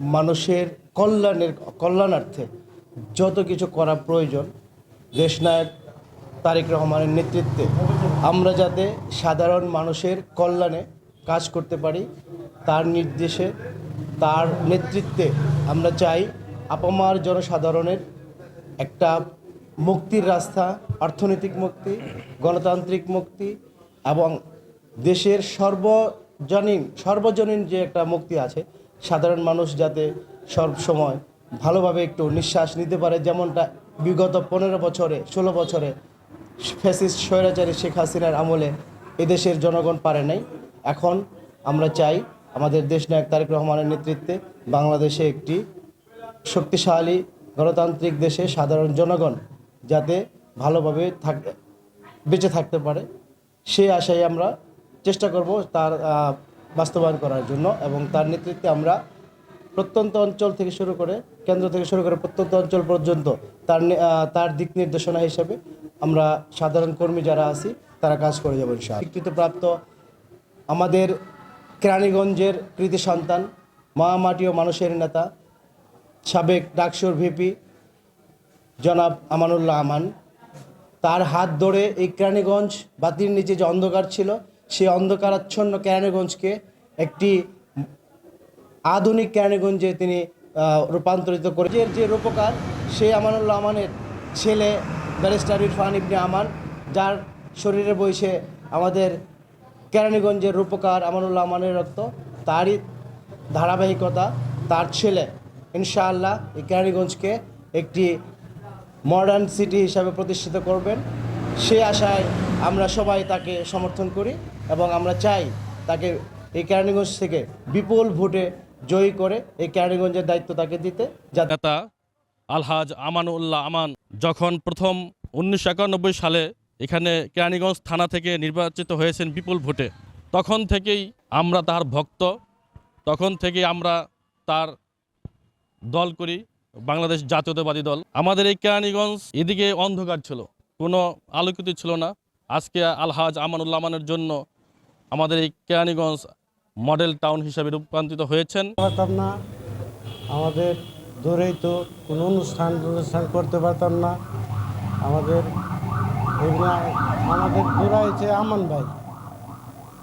মানুষের কল্যাণের, কল্যাণার্থে যত কিছু করা প্রয়োজন দেশনায়ক তারেক রহমানের নেতৃত্বে আমরা যাতে সাধারণ মানুষের কল্যাণে কাজ করতে পারি, তার নির্দেশে, তার নেতৃত্বে আমরা চাই আপামার জনসাধারণের একটা মুক্তির রাস্তা, অর্থনৈতিক মুক্তি, গণতান্ত্রিক মুক্তি এবং দেশের সর্বজনীন সর্বজনীন যে একটা মুক্তি আছে সাধারণ মানুষ যাতে সবসময় ভালোভাবে একটু নিঃশ্বাস নিতে পারে, যেমনটা বিগত পনেরো বছরে, ষোলো বছরে ফ্যাসিস্ট স্বৈরাচারী শেখ হাসিনার আমলে এদেশের জনগণ পারে নাই। এখন আমরা চাই আমাদের দেশনায়ক তারেক রহমানের নেতৃত্বে বাংলাদেশে একটি শক্তিশালী গণতান্ত্রিক দেশে সাধারণ জনগণ যাতে ভালোভাবে থাক, বেঁচে থাকতে পারে। সেই আশায় আমরা চেষ্টা করব তার বাস্তবায়ন করার জন্য এবং তার নেতৃত্বে আমরা প্রত্যন্ত অঞ্চল থেকে শুরু করে কেন্দ্র থেকে শুরু করে প্রত্যন্ত অঞ্চল পর্যন্ত তার তার দিক নির্দেশনা হিসেবে আমরা সাধারণ কর্মী যারা আছি, তারা কাজ করে যাব স্বীকৃতিপ্রাপ্ত আমাদের কেরানীগঞ্জের কৃতি সন্তান, মহামাটি ও মানুষের নেতা, সাবেক ডাকসুর ভিপি জনাব আমানুল্লাহ আমান। তার হাত ধরে এই কেরানীগঞ্জ বাতির নিচে যে অন্ধকার ছিল সেই অন্ধকারাচ্ছন্ন কেরানীগঞ্জকে একটি আধুনিক কেরানীগঞ্জে তিনি রূপান্তরিত করে যে- যে রূপকার সেই আমানুল্লাহ আমানের ছেলে, ব্যারিস্টার ইরফান ইবনে আমান, যার শরীরে বইছে আমাদের কেরানীগঞ্জের রূপকার আমানুল্লাহ আমানের রক্ত, তারই ধারাবাহিকতা, তার ছেলে। ইনশাআল্লাহ এই কেরানীগঞ্জকে একটি মডার্ন সিটি হিসাবে প্রতিষ্ঠিত করবেন। সেই আশায় আমরা সবাই তাকে সমর্থন করি এবং আমরা চাই তাকে এই কেরানীগঞ্জ থেকে বিপুল ভোটে জয়ী করে এই কেরানীগঞ্জের দায়িত্ব তাকে দিতে নেতা আলহাজ আমানুল্লাহ আমান যখন প্রথম উনিশশো একানব্বই সালে এখানে কেরানীগঞ্জ থানা থেকে নির্বাচিত হয়েছেন বিপুল ভোটে, তখন থেকেই আমরা তার ভক্ত, তখন থেকেই আমরা তার দল করি, বাংলাদেশ জাতীয়তাবাদী দল। আমাদের এই কেরানীগঞ্জ এদিকে অন্ধকার ছিল। কোনো আলোকিত ছিল না। আজকে আলহাজ আমানুল্লাহ আমানের জন্য আমাদের এই কেরানীগঞ্জ মডেল টাউন হিসাবে রূপান্তরিত হয়েছেন। পারতাম না, আমাদের দূরেই তো কোনো অনুষ্ঠান অনুষ্ঠান করতে পারতাম না। আমাদের আমাদের দূরাইছে আমান ভাই।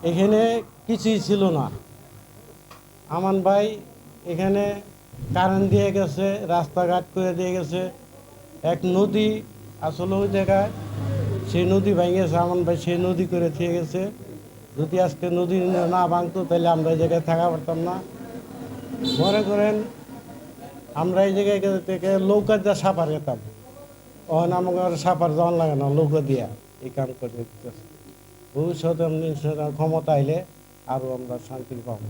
এখানে কিছুই ছিল না। আমান ভাই এখানে কারেন্ট দিয়ে গেছে, রাস্তাঘাট করে দিয়ে গেছে। এক নদী আসলে ওই জায়গায় সেই নদী ভেঙেছে আমান ভাই সেই নদী করে দিয়ে গেছে। যদি আজকে নদী না ভাঙতো, তাহলে আমরা এই জায়গায় থাকা পারতাম না। মনে করেন, আমরা এই জায়গায় থেকে লৌকা দিয়ে সাপার যেতাম। ওখান আমাকে সাপার যাওয়ার লাগে না, নৌকা দিয়া এই কাম করে ভবিষ্যতে ক্ষমতা আইলে আরও আমরা শান্তি পাবো।